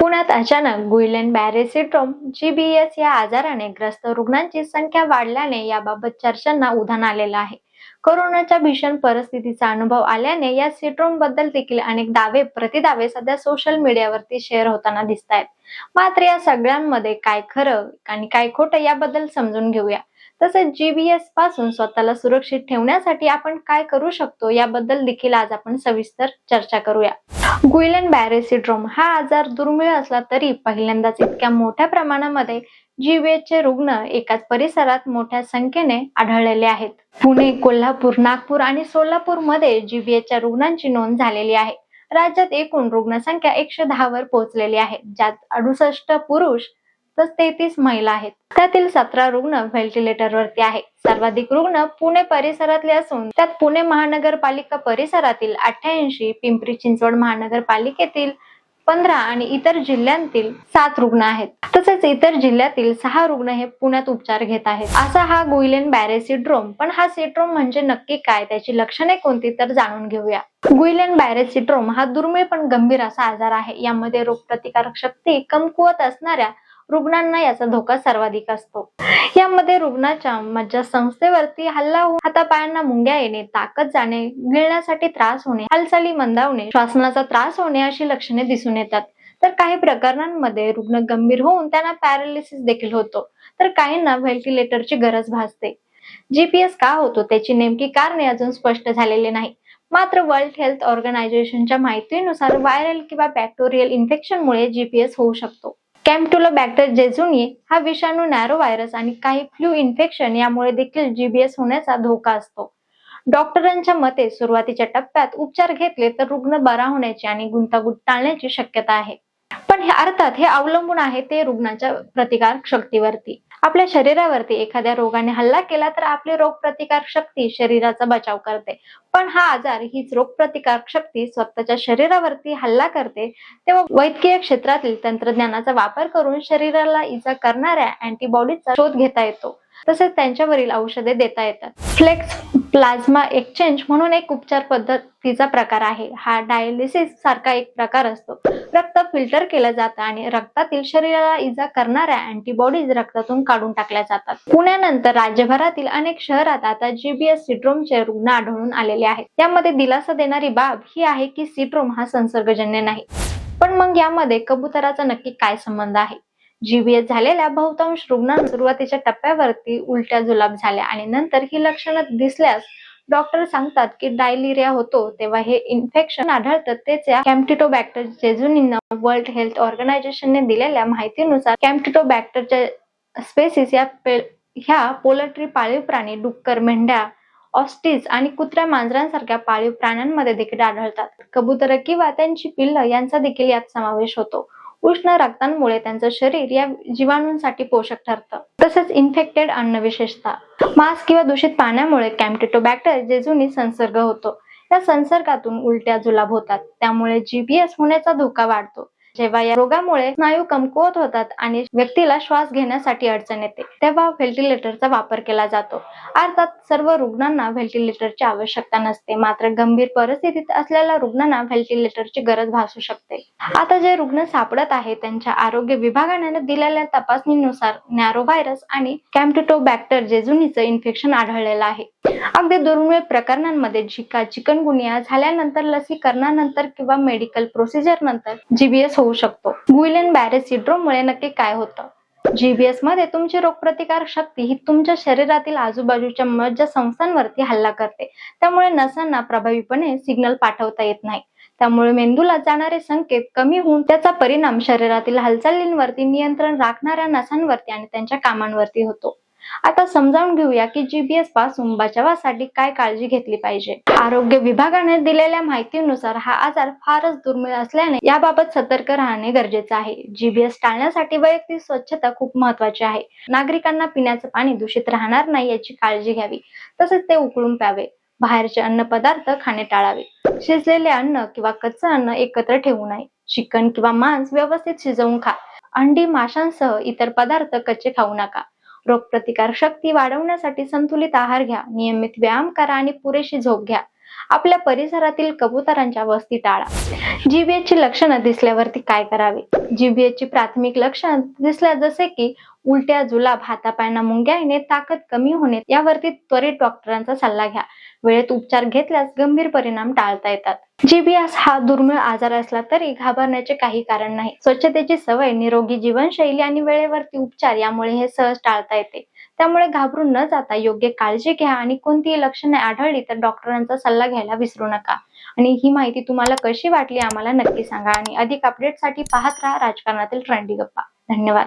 पुण्यात अचानक Guillain बॅरे syndrome GBS या आजाराने ग्रस्त रुग्णांची संख्या वाढल्याने याबाबत चर्चांना उधाण आलेलं आहे. कोरोनाच्या भीषण परिस्थितीचा अनुभव आल्याने या सिंड्रोमबद्दल देखील अनेक दावे प्रतिदावे सध्या सोशल मीडियावरती शेअर होताना दिसत आहेत मात्र या सगळ्यांमध्ये काय खरं आणि काय खोटं याबद्दल समजून घेऊया. तसेच जीबीएसपासून स्वतःला सुरक्षित ठेवण्यासाठी आपण काय करू शकतो याबद्दल देखील आज आपण सविस्तर चर्चा करूया. गुइलन बॅरे सिंड्रोम हा आजार दुर्मिळ असला तरी पहिल्यांदाच इतक्या मोठ्या प्रमाणामध्ये जीबीएसचे चे रुग्ण एकाच परिसरात मोठ्या संख्येने आढळलेले आहेत. पुणे कोल्हापूर नागपूर आणि सोलापूरमध्ये GBS रुग्णांची नोंद झालेली आहे. राज्यात एकूण रुग्णसंख्या एकशे दहा वर पोहोचलेली आहे. ज्यात अडुसष्ट पुरुष तर तेहतीस महिला आहेत. त्यातील सतरा रुग्ण व्हेंटिलेटरवरती आहे सर्वाधिक रुग्ण पुणे परिसरातले असून त्यात पुणे महानगरपालिका परिसरातील अठ्ठ्याऐंशी पिंपरी चिंचवड महानगरपालिकेतील पंधरा आणि इतर जिल्ह्यांतील सात रुग्ण आहेत. तसेच इतर जिल्ह्यातील सहा रुग्ण हे पुण्यात उपचार घेत आहेत. असा हा गुइलेन बॅरे सिंड्रोम पण हा सिंड्रोम म्हणजे नक्की काय? त्याची लक्षणे कोणती? तर जाणून घेऊया. गुइलेन बॅरे सिंड्रोम हा दुर्मिळ पण गंभीर असा आजार आहे. यामध्ये रोगप्रतिकारक शक्ती कमकुवत असणाऱ्या रुग्णांना याचा धोका सर्वाधिक असतो. यामध्ये रुग्णाच्या मज्जासंस्थेवरती हल्ला होऊन हातापायांना मुंग्या येणे ताकद जाणे गिळण्यासाठी त्रास होणे हालचाली मंदावणे श्वासनाचा त्रास होणे अशी लक्षणे दिसून येतात. तर काही प्रकरणांमध्ये रुग्ण गंभीर होऊन त्यांना पॅरालिसिस देखील होतो. तर काहींना व्हेंटिलेटरची गरज भासते. जीपीएस का होतो त्याची नेमकी कारणे अजून स्पष्ट झालेले नाही. मात्र वर्ल्ड हेल्थ ऑर्गनायझेशनच्या माहितीनुसार व्हायरल किंवा बॅक्टेरियल इन्फेक्शनमुळे जीपीएस होऊ शकतो. कॅम्प्टुलोबॅक्टर जेझुनी हा विषाणू नॅरो व्हायरस आणि काही फ्लू इन्फेक्शन यामुळे देखील जीबीएस होण्याचा धोका असतो. डॉक्टरांच्या मते सुरुवातीच्या टप्प्यात उपचार घेतले तर रुग्ण बरा होण्याची आणि गुंतागुंत टाळण्याची शक्यता आहे. पण हे अर्थात हे अवलंबून आहे ते रुग्णाच्या प्रतिकार शक्तीवरती. आपल्या शरीरावरती एखाद्या रोगाने हल्ला केला तर आपली रोगप्रतिकार शक्ती शरीराचा बचाव करते. पण हा आजार हीच रोगप्रतिकार शक्ती स्वतःच्या शरीरावरती हल्ला करते. तेव्हा वैद्यकीय क्षेत्रातील तंत्रज्ञानाचा वापर करून शरीराला इजा करणाऱ्या अँटीबॉडीजचा शोध घेता येतो. तसेच त्यांच्यावरील औषधे देता येतात. फ्लेक्स प्लाझ्मा एक्सचेंज म्हणून एक उपचार पद्धतीचा प्रकार आहे. हा डायलिसिस सारखा एक प्रकार असतो. रक्त फिल्टर केलं जातं आणि रक्तातील शरीराला इजा करणाऱ्या अँटीबॉडीज रक्तातून काढून टाकल्या जातात. पुण्यानंतर राज्यभरातील अनेक शहरात आता जीबीएस सिड्रोमचे रुग्ण आढळून आलेले आहेत. त्यामध्ये दिलासा देणारी बाब ही आहे की सिड्रोम हा संसर्गजन्य नाही. पण मग यामध्ये कबुतराचा नक्की काय संबंध आहे? जीबीएस झालेल्या बहुतांश रुग्णांना सुरुवातीच्या टप्प्यावरती उलट्या जुलाब झाल्या आणि नंतर ही लक्षणं दिसल्यास डॉक्टर सांगतात की डायलिरिया होतो तेव्हा हे इन्फेक्शन आढळतं. तेच या कॅम्प्टिटोबॅक्टर जेजुनींना वर्ल्ड हेल्थ ऑर्गनायझेशनने दिलेल्या माहितीनुसार कॅम्प्टिटोबॅक्टरच्या स्पेसिस या ह्या पोलट्री पाळीव प्राणी डुक्कर मेंढ्या ऑस्टिस आणि कुत्र्या मांजरांसारख्या पाळीव प्राण्यांमध्ये देखील आढळतात. कबुतर किंवा त्यांची पिल्ल यांचा देखील यात समावेश होतो. उष्ण रक्तांमुळे त्यांचं शरीर या जीवाणूंसाठी पोषक ठरतं. तसेच इन्फेक्टेड अन्न विशेषतः. मांस किंवा दूषित पाण्यामुळे कॅम्पिटोबॅक्टर जेजुनी संसर्ग होतो. या संसर्गातून उलट्या जुलाब होतात. त्यामुळे जीबीएस होण्याचा धोका वाढतो. जेव्हा या रोगामुळे स्नायू कमकुवत होतात आणि व्यक्तीला श्वास घेण्यासाठी अडचण येते तेव्हा व्हेंटिलेटरचा वापर केला जातो. अर्थात सर्व रुग्णांना व्हेंटिलेटरची आवश्यकता नसते मात्र गंभीर परिस्थितीत असलेल्या रुग्णांना व्हेंटिलेटरची गरज भासू शकते. आता जे रुग्ण सापडत आहे त्यांच्या आरोग्य विभागाने दिलेल्या तपासणीनुसार नॅरो व्हायरस आणि कॅम्प्टिटोबॅक्टर जेजुनीचं इन्फेक्शन आढळलेलं आहे. अगदी दुर्मिळ प्रकरणांमध्ये झिका चिकनगुनिया झाल्यानंतर लसीकरणानंतर किंवा मेडिकल प्रोसिजर नंतर जीबीएस होऊ शकतो. गुइलेन बॅरे सिंड्रोम मुळे नक्की काय होतं? जीबीएसमध्ये तुमची रोगप्रतिकार शक्ती ही तुमच्या शरीरातील आजूबाजूच्या मज्जा संस्थांवरती हल्ला करते. त्यामुळे नसांना प्रभावीपणे सिग्नल पाठवता येत नाही. त्यामुळे मेंदूला जाणारे संकेत कमी होऊन त्याचा परिणाम शरीरातील हालचालींवरती नियंत्रण राखणाऱ्या नसांवरती आणि त्यांच्या कामांवरती होतो. आता समजावून घेऊया की जीबीएसपासून बचावासाठी काय काळजी घेतली पाहिजे. आरोग्य विभागाने दिलेल्या माहितीनुसार हा आजार फारच दुर्मिळ असल्याने याबाबत सतर्क राहणे गरजेचे आहे. जीबीएस टाळण्यासाठी वैयक्तिक स्वच्छता खूप महत्वाची आहे. नागरिकांना पिण्याचं पाणी दूषित राहणार नाही याची काळजी घ्यावी. तसेच ते उकळून प्यावे. बाहेरचे अन्न पदार्थ खाणे टाळावे. शिजलेले अन्न किंवा कच्चं अन्न एकत्र ठेवू नये. चिकन किंवा मांस व्यवस्थित शिजवून खा. अंडी माशांसह इतर पदार्थ कच्चे खाऊ नका. रोगप्रतिकार शक्ती वाढवण्यासाठी संतुलित आहार घ्या. नियमित व्यायाम करा आणि पुरेशी झोप घ्या. आपल्या परिसरातील कबुतरांच्या वस्ती टाळा. जीबीएची लक्षणं दिसल्यावरती काय करावे? जीबीएची प्राथमिक लक्षणं दिसल्या जसे की उलट्या जुलाब हातापायांना मुंग्या येणे ताकद कमी होणे यावरती त्वरित डॉक्टरांचा सल्ला घ्या. वेळेत उपचार घेतल्यास गंभीर परिणाम टाळता येतात. जीबीएस हा दुर्मिळ आजार असला तरी घाबरण्याचे काही कारण नाही. स्वच्छतेची सवय निरोगी जीवनशैली आणि वेळेवरती उपचार यामुळे हे सहज टाळता येते. त्यामुळे घाबरून न जाता योग्य काळजी घ्या आणि कोणतीही लक्षणे आढळली तर डॉक्टरांचा सल्ला घ्यायला विसरू नका. आणि ही माहिती तुम्हाला कशी वाटली आम्हाला नक्की सांगा आणि अधिक अपडेटसाठी पाहत राहा राजकारणातील ट्रेंडी गप्पा. धन्यवाद.